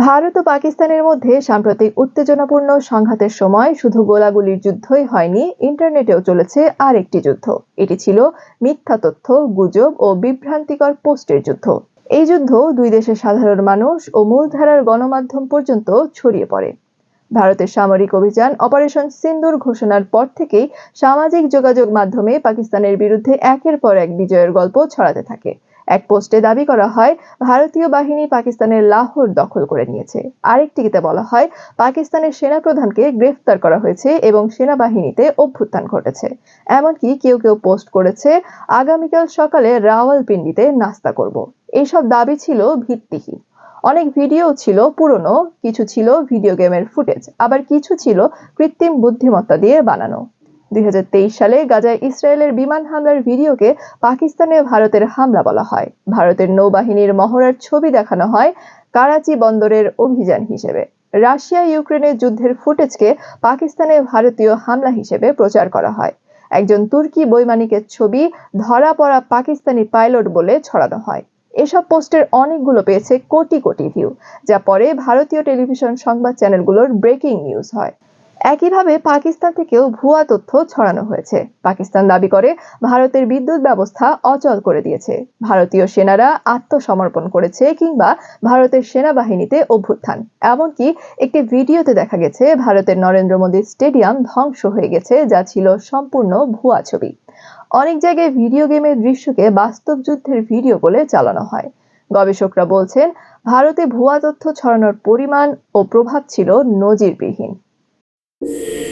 ভারত ও পাকিস্তানের মধ্যে সাম্প্রতিক উত্তেজনাপূর্ণ সংঘাতের সময় শুধু গোলাগুলির যুদ্ধই হয়নি, ইন্টারনেটেও চলেছে আরেকটি যুদ্ধ। এটি ছিল মিথ্যা তথ্য, গুজব ও বিভ্রান্তিকর পোস্টের যুদ্ধ। এই যুদ্ধ দুই দেশের সাধারণ মানুষ ও মূলধারার গণমাধ্যম পর্যন্ত ছড়িয়ে পড়ে। ভারতের সামরিক অভিযান অপারেশন সিন্দুর ঘোষণার পর থেকেই সামাজিক যোগাযোগ মাধ্যমে পাকিস্তানের বিরুদ্ধে একের পর এক বিজয়ের গল্প ছড়াতে থাকে। এক পোস্টে দাবি করা হয়, ভারতীয় বাহিনী পাকিস্তানের লাহোর দখল করে নিয়েছে। আরেকটিতে বলা হয়, পাকিস্তানের সেনাপ্রধানকে গ্রেফতার করা হয়েছে এবং সেনাবাহিনীতে অভ্যুত্থান ঘটেছে। এমনকি কেউ কেউ পোস্ট করেছে, আগামীকাল সকালে রাওয়ালপিন্ডিতে নাস্তা করব। এইসব দাবি ছিল ভিত্তিহীন। অনেক ভিডিও ছিল পুরনো, কিছু ছিল ভিডিও গেমের ফুটেজ, আবার কিছু ছিল কৃত্রিম বুদ্ধিমত্তা দিয়ে বানানো। দুই হাজার তেইশ সালে গাজায় ইসরায়েলের বিমান হামলার ভিডিওকে পাকিস্তানে ভারতের হামলা বলা হয়। ভারতের নৌবাহিনীর মহড়ার ছবি দেখানো হয় কারাচি বন্দরের অভিযান হিসেবে। রাশিয়া ইউক্রেনের যুদ্ধের ফুটেজকে পাকিস্তানে ভারতীয় হামলা হিসেবে প্রচার করা হয়। একজন তুর্কি বৈমানিকের ছবি ধরা পড়া পাকিস্তানি পাইলট বলে ছড়ানো হয়। এসব পোস্টের অনেকগুলো পেয়েছে কোটি কোটি ভিউ, যা পরে ভারতীয় টেলিভিশন সংবাদ চ্যানেলগুলোর ব্রেকিং নিউজ হয়। একইভাবে পাকিস্তান থেকেও ভুয়া তথ্য ছড়ানো হয়েছে। পাকিস্তান দাবি করে, ভারতের বিদ্যুৎ ব্যবস্থা অচল করে দিয়েছে। ভারতীয় সেনারা আত্মসমর্পণ করেছে কিংবা ভারতের সেনাবাহিনীতে অভ্যুত্থান। এমনকি একটি ভিডিওতে দেখা গেছে, ভারতের নরেন্দ্র মোদী স্টেডিয়াম ধ্বংস হয়ে গেছে, যা ছিল সম্পূর্ণ ভুয়া ছবি। অনেক জায়গায় ভিডিও গেমের দৃশ্যকে বাস্তব যুদ্ধের ভিডিও বলে চালানো হয়। গবেষকরা বলছেন, ভারতে ভুয়া তথ্য ছড়ানোর পরিমাণ ও প্রভাব ছিল নজিরবিহীন। you